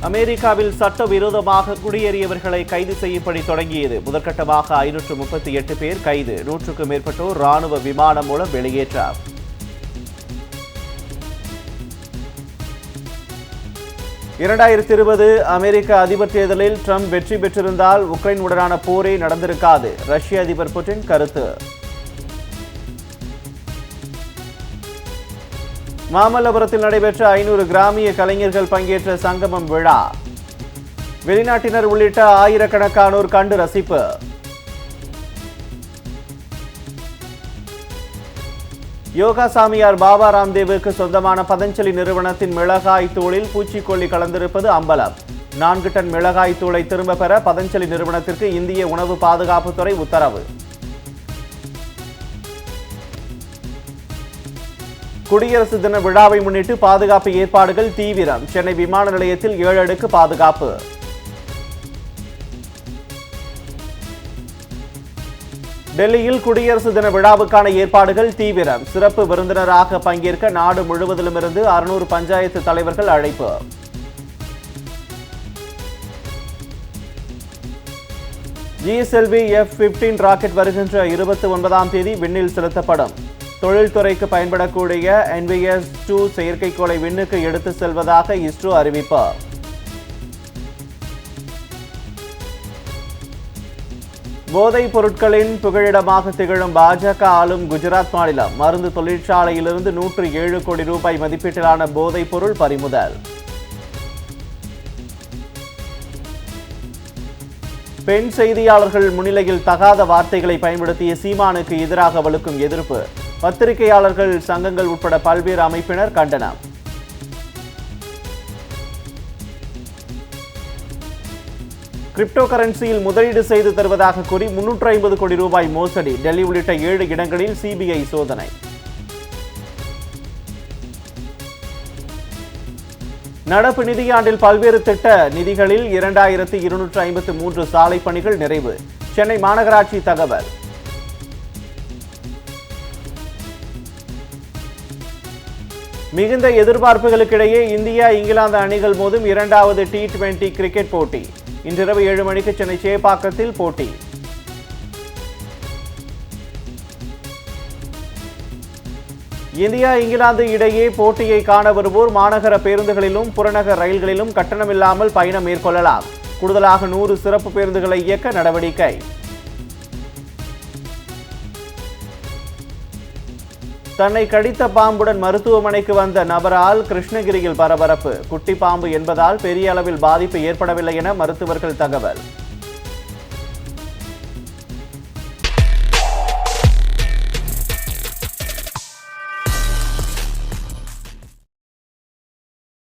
அமெரிக்காவில் சட்டவிரோதமாக குடியேறியவர்களை கைது செய்யப்படி தொடங்கியது. முதற்கட்டமாக ஐநூற்று முப்பத்தி எட்டு பேர் கைது. நூற்றுக்கும் மேற்பட்டோர் ராணுவ விமானம் மூலம் வெளியேற்றார் இரண்டாயிரத்தி இருபது அமெரிக்க அதிபர் தேர்தலில் ட்ரம்ப் வெற்றி பெற்றிருந்தால் உக்ரைன் உடனான போரே நடந்திருக்காது. ரஷ்ய அதிபர் புட்டின் கருத்து. மாமல்லபுரத்தில் நடைபெற்ற ஐநூறு கிராமிய கலைஞர்கள் பங்கேற்ற சங்கமம் விழா. வெளிநாட்டினர் உள்ளிட்ட ஆயிரக்கணக்கானோர் கண்டு ரசிப்பு. யோகா சாமியார் பாபா ராம்தேவுக்கு சொந்தமான பதஞ்சலி நிறுவனத்தின் மிளகாய் தூளில் பூச்சிக்கொல்லி கலந்திருப்பது அம்பலம். நான்கு டன் மிளகாய் தூளை திரும்ப பெற பதஞ்சலி நிறுவனத்திற்கு இந்திய உணவு பாதுகாப்புத்துறை உத்தரவு. குடியரசு தின விழாவை முன்னிட்டு பாதுகாப்பு ஏற்பாடுகள் தீவிரம். சென்னை விமான நிலையத்தில் ஏழு அடுக்கு பாதுகாப்பு. டெல்லியில் குடியரசு தின விழாவுக்கான ஏற்பாடுகள் தீவிரம். சிறப்பு விருந்தினராக பங்கேற்க நாடு முழுவதிலுமிருந்து அறுநூறு பஞ்சாயத்து தலைவர்கள் அழைப்பு. ஜிஎஸ்எல்வி எஃப் பிப்டீன் ராக்கெட் வருகின்ற இருபத்தி ஒன்பதாம் தேதி விண்ணில் செலுத்தப்படும். தொழில்துறைக்கு பயன்படக்கூடிய என்விஎஸ் டூ செயற்கைக்கோளை விண்ணுக்கு எடுத்து செல்வதாக இஸ்ரோ அறிவிப்பு. போதைப் பொருட்களின் புகழிடமாக திகழும் பாஜக ஆளும் குஜராத் மாநிலம். மருந்து தொழிற்சாலையிலிருந்து நூற்று ஏழு கோடி ரூபாய் மதிப்பீட்டிலான போதைப் பொருள் பறிமுதல். பெண் செய்தியாளர்கள் முன்னிலையில் தகாத வார்த்தைகளை பயன்படுத்திய சீமானுக்கு எதிராக வலுக்கும் எதிர்ப்பு. பத்திரிகையாளர்கள் சங்கங்கள் உட்பட பல்வேறு அமைப்பினர் கண்டனம். கிரிப்டோ கரன்சியில் முதலீடு செய்து தருவதாக கூறி முன்னூற்று ஐம்பது கோடி ரூபாய் மோசடி டெல்லி உள்ளிட்ட ஏழு இடங்களில் சிபிஐ சோதனை. நடப்பு நிதியாண்டில் பல்வேறு திட்ட நிதிகளில் இரண்டாயிரத்தி இருநூற்று ஐம்பத்து மூன்று சாலை பணிகள் நிறைவு. சென்னை மாநகராட்சி தகவல். மிகுந்த எதிர்பார்ப்புகளுக்கிடையே இந்தியா இங்கிலாந்து அணிகள் மோதும் இரண்டாவது டி டுவெண்டி கிரிக்கெட் போட்டி. இன்றிரவு ஏழு மணிக்கு சென்னை சேப்பாக்கத்தில் போட்டி. இந்தியா இங்கிலாந்து இடையே போட்டியை காண வருவோர் மாநகர பேருந்துகளிலும் புறநகர் ரயில்களிலும் கட்டணமில்லாமல் பயணம் மேற்கொள்ளலாம். கூடுதலாக நூறு சிறப்பு பேருந்துகளை இயக்க நடவடிக்கை. தன்னை கடித்த பாம்புடன் மருத்துவமனைக்கு வந்த நபரால் கிருஷ்ணகிரியில் பரபரப்பு. குட்டி பாம்பு என்பதால் பெரிய அளவில் பாதிப்பு ஏற்படவில்லை என மருத்துவர்கள் தகவல்.